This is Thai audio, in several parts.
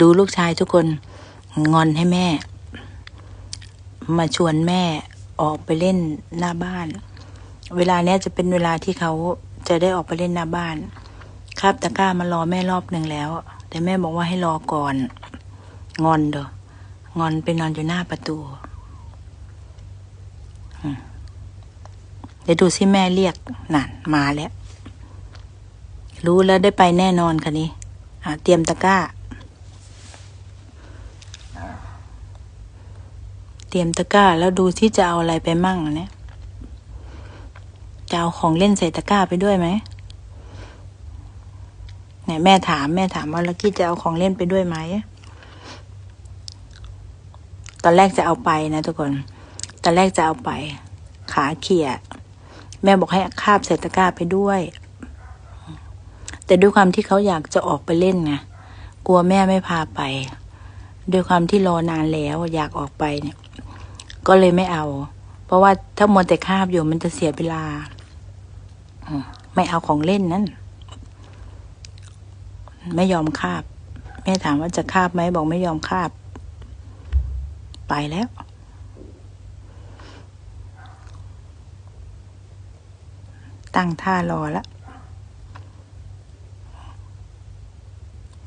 ดูลูกชายทุกคน งอนให้แม่ มาชวนแม่ออกไปเล่นหน้าบ้าน เวลาเนี้ยจะเป็นเวลาที่เขาจะได้ออกไปเล่นหน้าบ้าน ครับตะก้ามารอแม่รอบหนึ่งแล้ว แต่แม่บอกว่าให้รอก่อน งอนเด้องอนไปนอนอยู่หน้าประตูเดี๋ยวดูสิแม่เรียกนั่นมาแล้ว รู้แล้วได้ไปแน่นอนค่ะนี้เตรียมตะกร้า เต รียมตะกร้า แล้วดูที่จะเอาอะไรไปมั่งเนี่ยจะเอาของเล่นใส่ตะกร้าไปด้วยไหมเนี่ยแม่ถามแม่ถามว่าลักกี้จะเอาของเล่นไปด้วยไหม ตอนแรกจะเอาไปนะทุกคน ตอนแรกจะเอาไป ขาเขี่ยแม่บอกให้คาบใส่ตะกร้าไปด้วย แต่ด้วยความที่เขาอยากจะออกไปเล่นไงกลัวแม่ไม่พาไป ด้วยความที่รอนานแล้วอยากออกไปเนี่ย ก็เลยไม่เอา เพราะว่าถ้ามัวแต่คาบอยู่มันจะเสียเวลาไม่เอาของเล่นนั่นไม่ยอมคาบ แม่ถามว่าจะคาบไหมบอกไม่ยอมคาบ ไปแล้ว ตั้งท่ารอแล้ว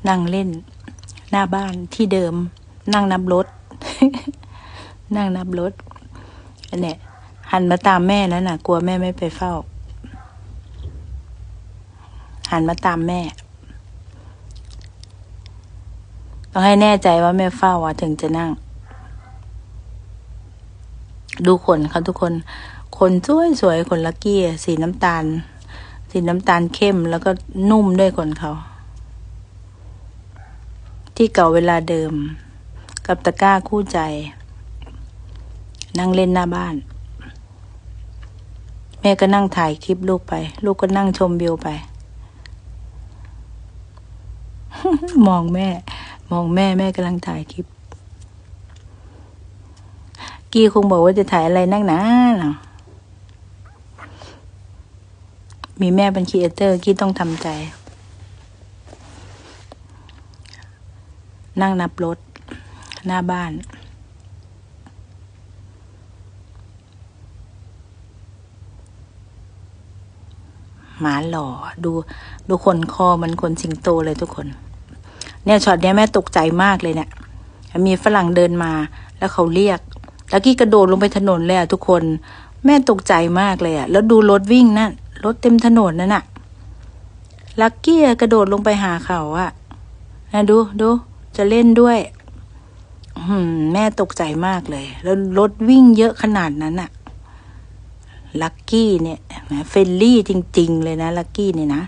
นั่งเล่นหน้าบ้านที่เดิม นั่งนับรถ นั่งนับรถอันเนี้ยหันมาตามแม่แล้วนะกลัวแม่ไม่ไปเฝ้า หันมาตามแม่ ต้องให้แน่ใจว่าแม่เฝ้าอะถึงจะนั่ง ดูขนเขาทุกคน ขนสวยสวยขนลักกี้สีน้ำตาล สีน้ำตาลเข้มแล้วก็นุ่มด้วยขนเขา ที่เก่าเวลาเดิม กับตะกร้าคู่ใจ นั่งเล่นหน้าบ้าน แม่ก็นั่งถ่ายคลิปลูกไป ลูกก็นั่งชมวิวไป มองแม่ มองแม่แม่กำลังถ่ายคลิป กี้คงบอกว่าจะถ่ายอะไรนักหนาเนาะมีแม่เป็นครีเอเตอร์กี้ต้องทำใจ นั่งนับรถ หน้าบ้าน หมาหล่อดูดูขนคอมันขนสิงโตเลยทุกคน เนี่ยช็อตเนี้ยแม่ตกใจมากเลยเนี่ยมีฝรั่งเดินมาแล้วเขาเรียก แล้วกี้กระโดดลงไปถนนเลยอะทุกคน แม่ตกใจมากเลยอะแล้วดูรถวิ่งนั่นรถเต็มถนนนั่นน่ะลักกี้กระโดดลงไปหาเขาอะนะดูดูจะเล่นด้วย แม่ตกใจมากเลย แล้วรถวิ่งเยอะขนาดนั้นอะลักกี้เนี่ยแหมเฟลลี่จริง ๆ เลยนะลักกี้เนี่ยนะ